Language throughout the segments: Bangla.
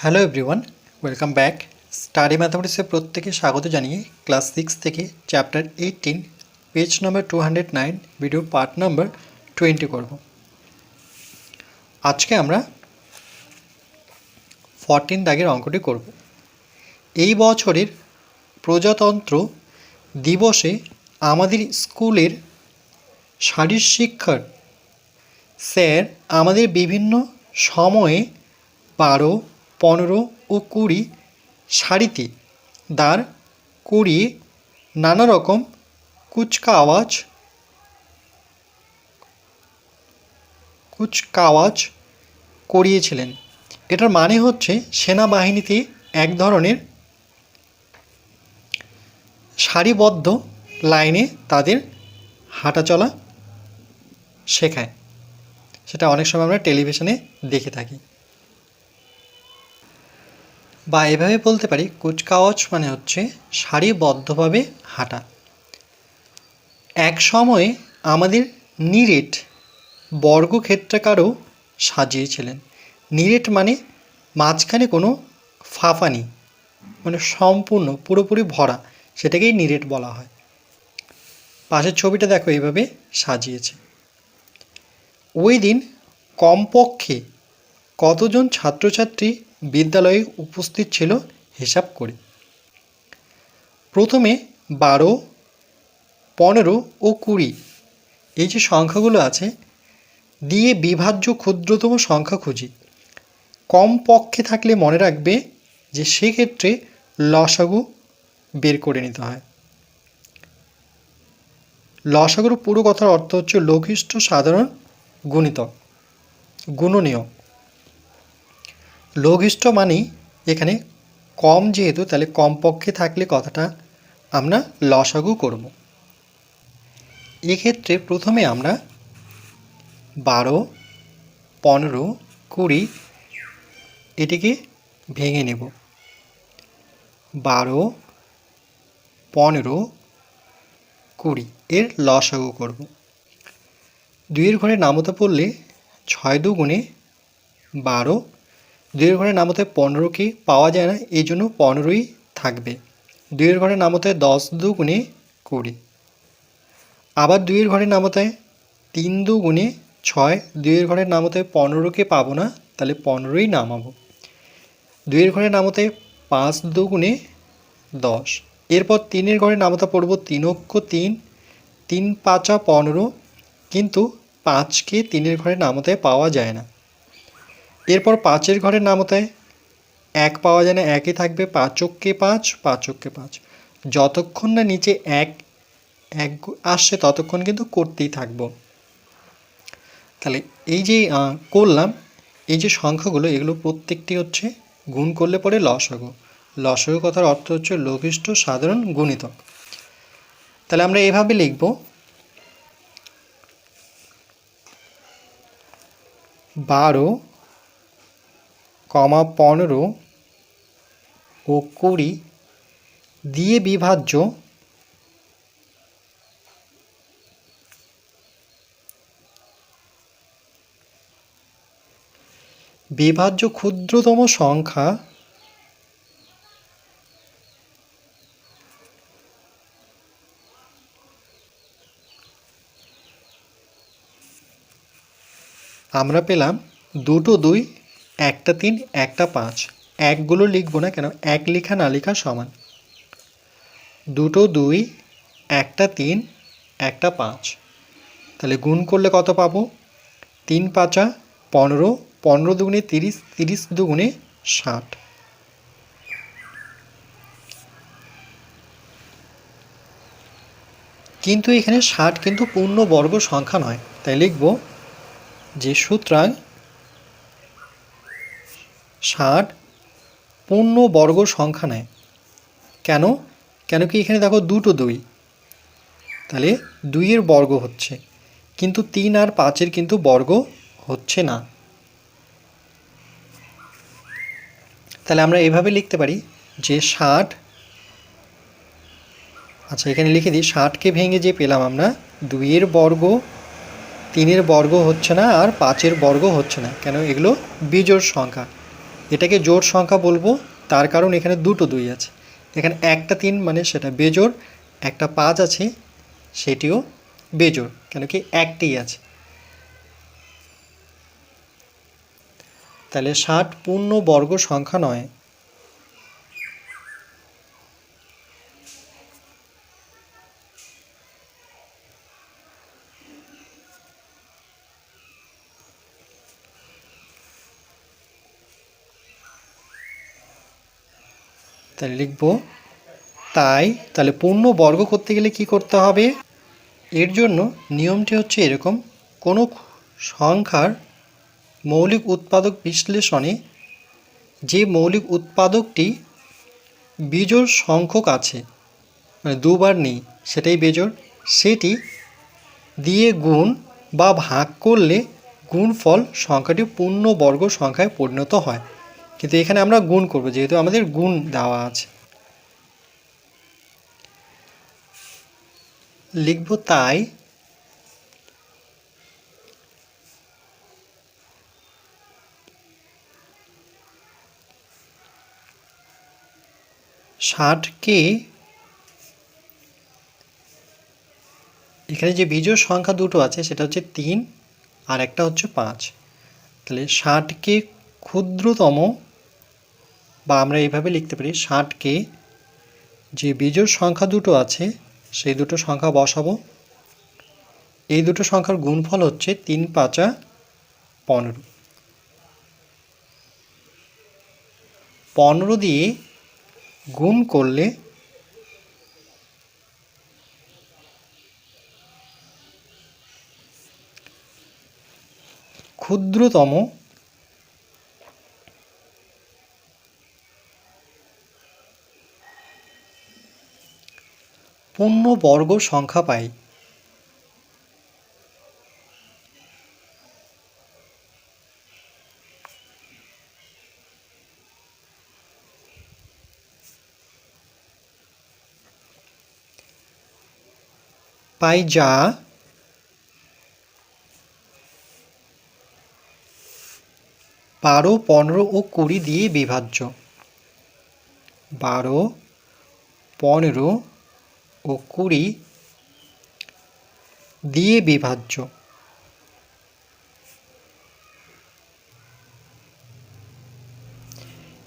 Hello everyone welcome back study ম্যাথামেটিক্সে প্রত্যেকে স্বাগত জানিয়ে ক্লাস সিক্স থেকে chapter eighteen page number two hundred nine video part number twenty করব। আজকে আমরা ফরটিন দাগের অঙ্কটি করব। এই বছরের প্রজাতন্ত্র দিবসে আমাদের স্কুলের শারীর শিক্ষার স্যার আমাদের বিভিন্ন সময়ে বারো পনেরো ও কুড়ি সারিতে দাঁড় করিয়ে নানা রকম কুচকাওয়াজ কুচকাওয়াজ করিয়েছিলেন। এটার মানে হচ্ছে সেনাবাহিনীতে এক ধরনের সারিবদ্ধ লাইনে তাদের হাঁটাচলা শেখায়। সেটা অনেক সময় আমরা টেলিভিশনে দেখে থাকি। বা এভাবে বলতে পারি, কুচকাওয়াজ মানে হচ্ছে সারিবদ্ধভাবে হাঁটা। এক সময়ে আমাদের নিরেট বর্গক্ষেত্রাকারও সাজিয়েছিলেন। নিরেট মানে মাঝখানে কোনো ফাঁপা নেই মানে সম্পূর্ণ, পুরোপুরি ভরা, সেটাকেই নিরেট বলা হয়। পাশের ছবিটা দেখো, এইভাবে সাজিয়েছে। ওই দিন কমপক্ষে কতজন ছাত্রছাত্রী বিদ্যালয়ে উপস্থিত ছিল হিসাব করে। প্রথমে বারো, পনেরো ও কুড়ি। এই যে সংখ্যাগুলো আছে, দিয়ে বিভাজ্য ক্ষুদ্রতম সংখ্যা খুঁজি। কম পক্ষে থাকলে মনে রাখবে যে সেক্ষেত্রে লসাগু বের করে নিতে হয়। লসাগুর পুরো কথার অর্থ হচ্ছে লঘিষ্ঠ সাধারণ গুণিতক গুণনীয় লঘিষ্ঠ মানেই এখানে কম যেহেতু, তাহলে কমপক্ষে থাকলে কথাটা আমরা লসাগু করব। এক্ষেত্রে প্রথমে আমরা বারো, পনেরো, কুড়ি এটিকে ভেঙে নেব। বারো, পনেরো, কুড়ি এর লসাগু করব। দুইয়ের ঘরে নামতা পড়লে ছয় দু গুণে বারো দুইয়ের ঘরে নামতে পনেরোকে পাওয়া যায় না, এই জন্য পনেরোই থাকবে। দুইয়ের ঘরে নামতে দশ দু গুণে কুড়ি। আবার দুইয়ের ঘরে নামতে তিন দু গুণে ছয়, দুইয়ের ঘরে নামতে পনেরোকে পাবো না, তাহলে পনেরোই নামাবো। দুইয়ের ঘরে নামতে পাঁচ দু গুণে দশ। এরপর তিনের ঘরে নামতা পড়ব তিন অক্ষ তিন তিন পাঁচা পনেরো, কিন্তু পাঁচকে তিনের ঘরে নামতে পাওয়া যায় না। এরপর পাঁচের ঘরের নামতায় এক পাওয়া যায় না, একই থাকবে পাঁচককে পাঁচ পাঁচককে পাঁচ। যতক্ষণ না নিচে এক এক আসছে, ততক্ষণ কিন্তু করতেই থাকব। তাহলে এই যে করলাম, এই যে সংখ্যাগুলো, এগুলো প্রত্যেকটি হচ্ছে গুণ করলে পরে লসাগু। লসাগু কথার অর্থ হচ্ছে লঘিষ্ঠ, সাধারণ, গুণিতক। তাহলে আমরা এভাবে লিখব। বারো কমা পনেরো ও কুড়ি দিয়ে বিভাজ্য বিভাজ্য ক্ষুদ্রতম সংখ্যা আমরা পেলাম দুটো দুই একটা তিন, একটা পাঁচ। একগুলো লিখব না কেন? এক লেখা, না লেখা সমান। দুটো দুই, একটা তিন, একটা পাঁচ। তাহলে গুণ করলে কত পাবো? তিন পাঁচা পনেরো পনেরো দুগুণে তিরিশ তিরিশ দুগুণে ষাট। কিন্তু এখানে ষাট কিন্তু পূর্ণবর্গ সংখ্যা নয়। তাই লিখব যে সুতরাং ষাট পূর্ণ বর্গ সংখ্যা নেয়। কেন? কেন কি এখানে দেখো দুটো দুই? তাহলে দুইয়ের বর্গ হচ্ছে। কিন্তু তিন আর পাঁচের কিন্তু বর্গ হচ্ছে না। তাহলে আমরা এভাবে লিখতে পারি যে ষাট আচ্ছা এখানে লিখে দিই, ষাটকে ভেঙে যে পেলাম আমরা, দুইয়ের বর্গ, তিনের বর্গ হচ্ছে না আর পাঁচের বর্গ হচ্ছে না। কেন? এগুলো বিজোড় সংখ্যা। এটাকে জোড় সংখ্যা বলব, তার কারণ এখানে দুটো দুই আছে। এখানে একটা তিন মানে সেটা বেজোড়, একটা পাঁচ আছে সেটিও বেজোড়, কেন কি একটিই আছে। তাহলে ষাট পূর্ণ বর্গ সংখ্যা নয় তাহলে লিখব, তাই, তাহলে পূর্ণ বর্গ করতে গেলে কি করতে হবে? এর জন্য নিয়মটি হচ্ছে এরকম, কোনো সংখ্যার মৌলিক উৎপাদক বিশ্লেষণে যে মৌলিক উৎপাদকটি বিজোড় সংখ্যক আছে মানে দুবার নেই, সেটাই বেজোড়, সেটি দিয়ে গুণ বা ভাগ করলে গুণফল সংখ্যাটি পূর্ণ বর্গ সংখ্যায় পরিণত হয়। কিন্তু এখানে আমরা গুণ করব, যেহেতু আমাদের গুণ দেওয়া আছে। লিখব তাই, ষাটকে এখানে যে বিজোড় সংখ্যা দুটো আছে, সেটা হচ্ছে তিন আর একটা হচ্ছে পাঁচ। তাহলে ষাটকে ক্ষুদ্রতম বা আমরা এইভাবে লিখতে পারি ষাটকে যে বিজোড় সংখ্যা দুটো আছে, সেই দুটো সংখ্যা বসাবো। এই দুটো সংখ্যার গুণফল হচ্ছে তিন পাঁচা পনেরো। পনেরো দিয়ে গুণ করলে ক্ষুদ্রতম পূর্ণবর্গ সংখ্যা পাই। পাই যা বারো পনেরো ও কুড়ি দিয়ে বিভাজ্য। বারো পনেরো ও কুড়ি দিয়ে বিভাজ্য।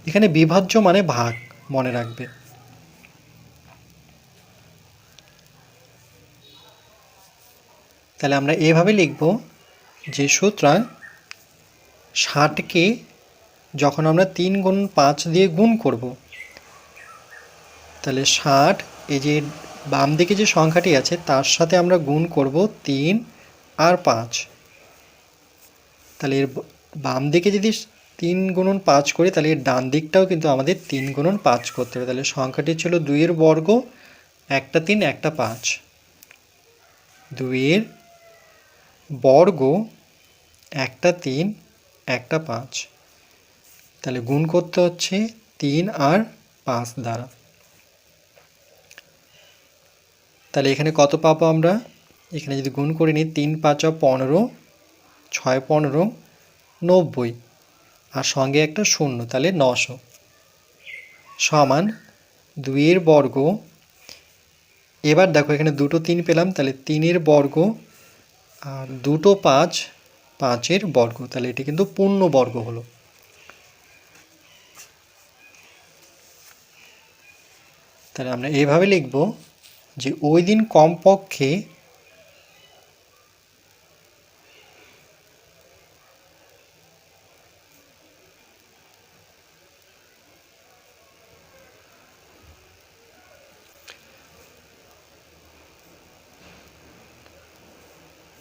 এখানে বিভাজ্য মানে ভাগ, মনে রাখবে। তাহলে আমরা এভাবে লিখব যে সুতরাং ষাটকে যখন আমরা তিন গুণ পাঁচ দিয়ে গুণ করব, তাহলে ষাট, এই যে বাম দিকে যে সংখ্যাটি আছে, তার সাথে আমরা গুণ করব তিন আর পাঁচ। তাহলে এর বাম দিকে যদি তিন গুণন পাঁচ করি, তাহলে এর ডান দিকটাও কিন্তু আমাদের তিন গুণন পাঁচ করতে হবে। তাহলে সংখ্যাটি ছিল দুইয়ের বর্গ, একটা তিন, একটা পাঁচ। দুইয়ের বর্গ, একটা তিন, একটা পাঁচ। তাহলে গুণ করতে হচ্ছে তিন আর পাঁচ দ্বারা। তাহলে এখানে কত পাবো আমরা? এখানে যদি গুণ করে নিই, তিন পাঁচা পনেরো, ছয় পনেরো, নব্বই। আর সঙ্গে একটা শূন্য, তাহলে নশো। সমান দুইয়ের বর্গ। এবার দেখো, এখানে দুটো তিন পেলাম, তাহলে তিনের বর্গ আর দুটো পাঁচ, পাঁচের বর্গ। তাহলে এটি কিন্তু পূর্ণ বর্গ হলো। তাহলে আমরা এইভাবে লিখব যে ওই দিন কমপক্ষে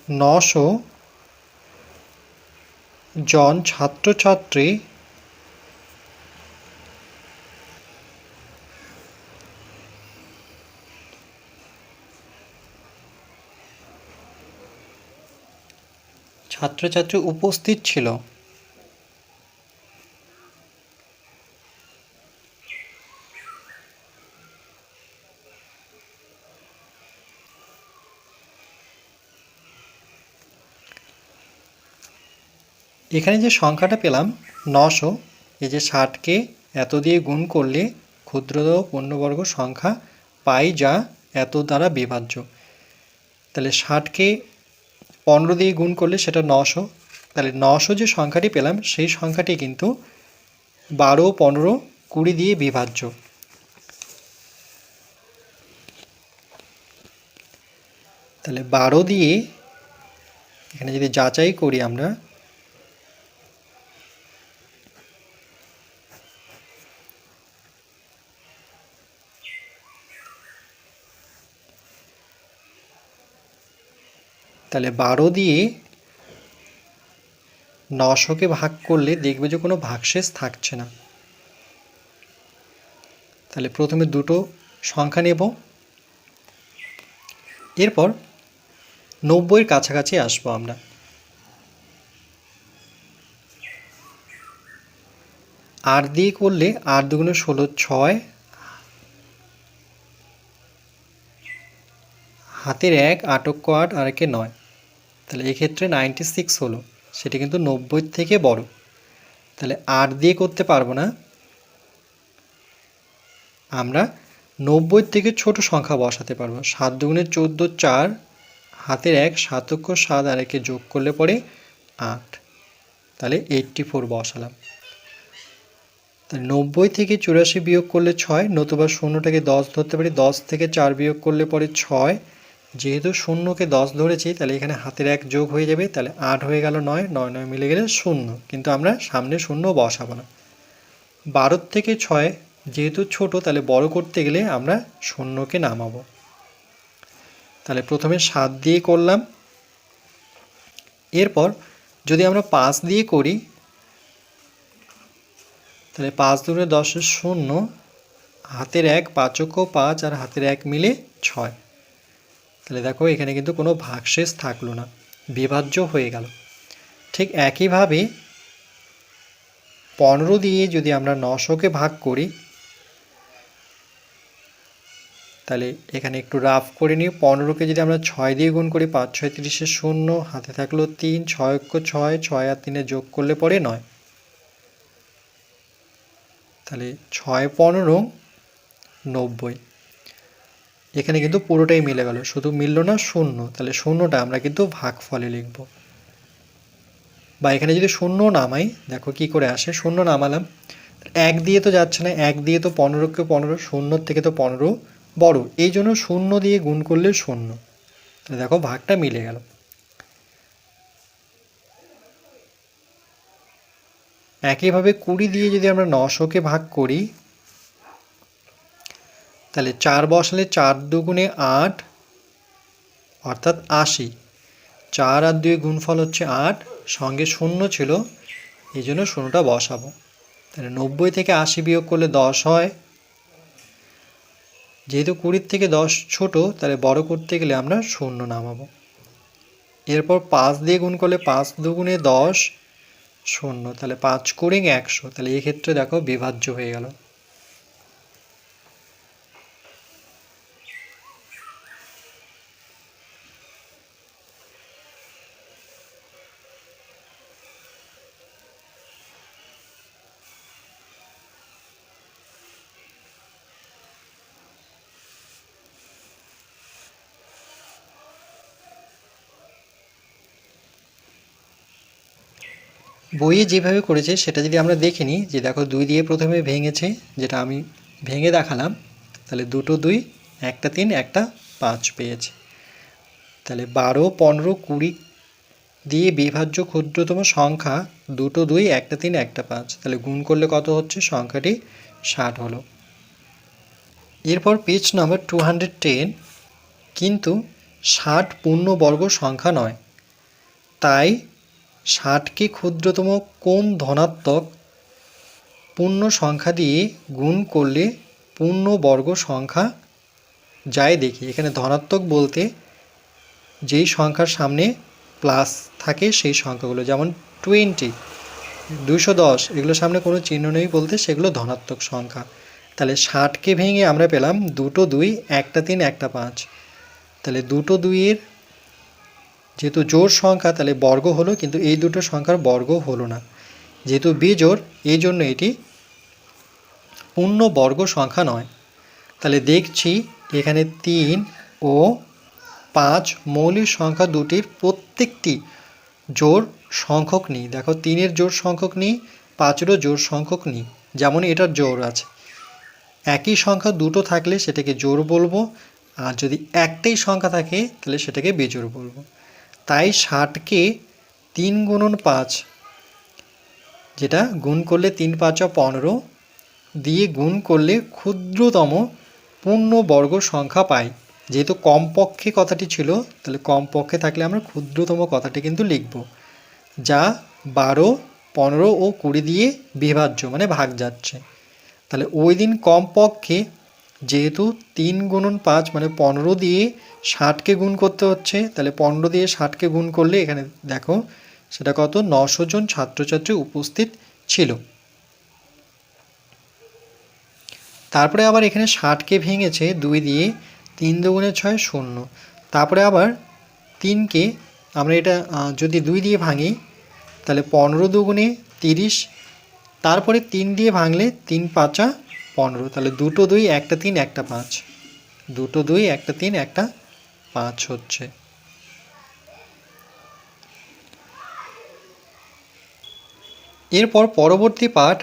নশো জন ছাত্রছাত্রী ছাত্রছাত্রী উপস্থিত ছিল। এখানে যে সংখ্যাটা পেলাম, নশো, এই যে ষাটকে এত দিয়ে গুণ করলে ক্ষুদ্রতম পূর্ণবর্গ সংখ্যা পাই যা এত দ্বারা বিভাজ্য। তাহলে ষাটকে পনেরো দিয়ে গুণ করলে সেটা নশো। তাহলে নশো যে সংখ্যাটি পেলাম, সেই সংখ্যাটি কিন্তু বারো, পনেরো, কুড়ি দিয়ে বিভাজ্য। তাহলে বারো দিয়ে এখানে যদি যাচাই করি আমরা তাহলে বারো দিয়ে নশোকে ভাগ করলে দেখবে যে কোনো ভাগশেষ থাকছে না। তাহলে প্রথমে দুটো সংখ্যা নেব। এরপর নব্বইয়ের কাছাকাছি আসব আমরা। আট দিয়ে করলে আট দুগুণে ষোলো ছয়। হাতের এক আটক আট আর একে নয়। তাহলে এক্ষেত্রে নাইনটি সিক্স হলো। সেটা কিন্তু নব্বই থেকে বড়। তাহলে আট দিয়ে করতে পারব না। আমরা নব্বই থেকে ছোট সংখ্যা বসাতে পারব। সাত দুগুণে চোদ্দ চার, হাতের এক সাতক্ষ সাত, আর একে যোগ করলে পরে আট। তাহলে এইটটি ফোর বসালাম। তাহলে নব্বই থেকে চুরাশি বিয়োগ করলে ছয়, নতুবা শূন্যটাকে দশ ধরতে পারি, দশ থেকে চার বিয়োগ করলে পরে ছয় যেহেতু শূন্যকে দশ ধরেছি, তাহলে এখানে হাতের এক যোগ হয়ে যাবে, তাহলে আট হয়ে গেল নয় নয় নয় মিলে গেলে শূন্য। কিন্তু আমরা সামনে শূন্য বসাবো না। বারোর থেকে ছয় যেহেতু ছোট, তাহলে বড় করতে গেলে আমরা শূন্যকে নামাবো। তাহলে প্রথমে সাত দিয়ে করলাম। এরপর যদি আমরা পাঁচ দিয়ে করি, তাহলে পাঁচ দূরে দশের শূন্য, হাতের এক পাঁচক্য পাঁচ আর হাতের এক মিলে ছয়। তাহলে দেখো এখানে কিন্তু কোনো ভাগশেষ থাকল না, বিভাজ্য হয়ে গেল। ঠিক একইভাবে পনেরো দিয়ে যদি আমরা নশোকে ভাগ করি, তাহলে এখানে একটু রাফ করে নিই, পনেরোকে যদি আমরা ছয় দিয়ে গুণ করি, পাঁচ, ছয়, তিরিশে শূন্য, হাতে থাকল তিন, ছয় ছয় ছয় আর তিনে যোগ করলে পরে নয়। তাহলে ছয়, পনেরো, নব্বই। এখানে কিন্তু পুরোটাই মিলে গেল। শুধু মিলল না শূন্য। তাহলে শূন্যটা আমরা কিন্তু ভাগ ফলে লিখব। বা এখানে যদি শূন্য নামাই, দেখো কি করে আসে? শূন্য নামালাম। এক দিয়ে তো যাচ্ছে না। এক দিয়ে তো পনেরোকে পনেরো, শূন্যর থেকে তো পনেরো বড়। এই জন্য শূন্য দিয়ে গুণ করলে শূন্য। তাহলে দেখো ভাগটা মিলে গেল। একইভাবে কুড়ি দিয়ে যদি আমরা নশোকে ভাগ করি তাহলে চার বসালে চার দুগুণে আট, অর্থাৎ আশি। চার আর দুই গুণফল হচ্ছে আট, সঙ্গে শূন্য ছিল, এই জন্য শূন্যটা বসাবো। তাহলে নব্বই থেকে আশি বিয়োগ করলে দশ হয়। যেহেতু কুড়ির থেকে দশ ছোট, তাহলে বড় করতে গেলে আমরা শূন্য নামাবো। এরপর পাঁচ দিয়ে গুণ করলে পাঁচ দুগুণে দশ, শূন্য। তাহলে পাঁচ কুড়ি একশো। তাহলে এক্ষেত্রে দেখো বিভাজ্য হয়ে গেল। বইয়ে যেভাবে করেছে, সেটা যদি আমরা দেখে নিই, যে দেখো দুই দিয়ে প্রথমে ভেঙেছে, যেটা আমি ভেঙে দেখালাম, তাহলে দুটো দুই, একটা তিন, একটা পাঁচ পেয়েছে। তাহলে বারো, পনেরো, কুড়ি দিয়ে বিভাজ্য ক্ষুদ্রতম সংখ্যা দুটো দুই, একটা তিন, একটা পাঁচ। তাহলে গুণ করলে কত হচ্ছে? সংখ্যাটি ষাট হলো। এরপর page number two hundred ten কিন্তু ষাট পূর্ণবর্গ সংখ্যা নয়। তাই ষাটকে ক্ষুদ্রতম কোন ধনাত্মক পূর্ণ সংখ্যা দিয়ে গুণ করলে পূর্ণ বর্গ সংখ্যা যায় দেখি। এখানে ধনাত্মক বলতে যেই সংখ্যার সামনে প্লাস থাকে সেই সংখ্যাগুলো, যেমন টোয়েন্টি দুশো দশ, এগুলোর সামনে কোনো চিহ্ন নেই বলতে সেগুলো ধনাত্মক সংখ্যা। তাহলে ষাটকে ভেঙে আমরা পেলাম দুটো দুই, একটা তিন, একটা পাঁচ। তাহলে দুটো দুইয়ের যেহেতু জোর সংখ্যা, তাহলে বর্গ হলো, কিন্তু এই দুটো সংখ্যার বর্গ হলো না। যেহেতু বিজোড় এই জন্য এটি পূর্ণ বর্গ সংখ্যা নয়। তাহলে দেখছি এখানে তিন ও পাঁচ মৌলিক সংখ্যা দুটির প্রত্যেকটি জোর সংখ্যক নেই। দেখো, তিনের জোর সংখ্যক নেই, পাঁচেরও জোর সংখ্যক নেই। যেমন এটার জোর আছে। একই সংখ্যা দুটো থাকলে সেটাকে জোর বলব, আর যদি একটাই সংখ্যা থাকে, তাহলে সেটাকে বেজোর বলব। তাই ষাটকে তিন গুণন পাঁচ, যেটা গুণ করলে তিন পাঁচা পনেরো, দিয়ে গুণ করলে ক্ষুদ্রতম পূর্ণবর্গ সংখ্যা পাই। যেহেতু কমপক্ষে কথাটি ছিল, তাহলে কমপক্ষে থাকলে আমরা ক্ষুদ্রতম কথাটি কিন্তু লিখব, যা বারো, পনেরো ও কুড়ি দিয়ে বিভাজ্য মানে ভাগ যাচ্ছে। তাহলে ওই দিন কমপক্ষে যেহেতু তিন গুণন পাঁচ মানে পনেরো দিয়ে ষাটকে গুণ করতে হচ্ছে, তাহলে পনেরো দিয়ে ষাটকে গুণ করলে এখানে দেখো সেটা কত? নশো জন ছাত্রছাত্রী উপস্থিত ছিল। তারপরে আবার এখানে ষাটকে ভেঙেছে দুই দিয়ে তিন দুগুণে ছয় শূন্য। তারপরে আবার তিনকে আমরা এটা যদি দুই দিয়ে ভাঙি, তাহলে পনেরো দুগুণে তিরিশ, তারপরে তিন দিয়ে ভাঙলে তিন পাঁচা পনেরো। তাহলে দুটো দুই, একটা তিন, একটা পাঁচ। দুটো দুই, একটা তিন, একটা পাঁচ হচ্ছে। এরপর পরবর্তী পার্ট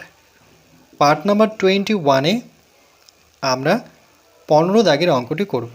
পার্ট নাম্বার টোয়েন্টি ওয়ানে আমরা পনেরো দাগের অঙ্কটি করব।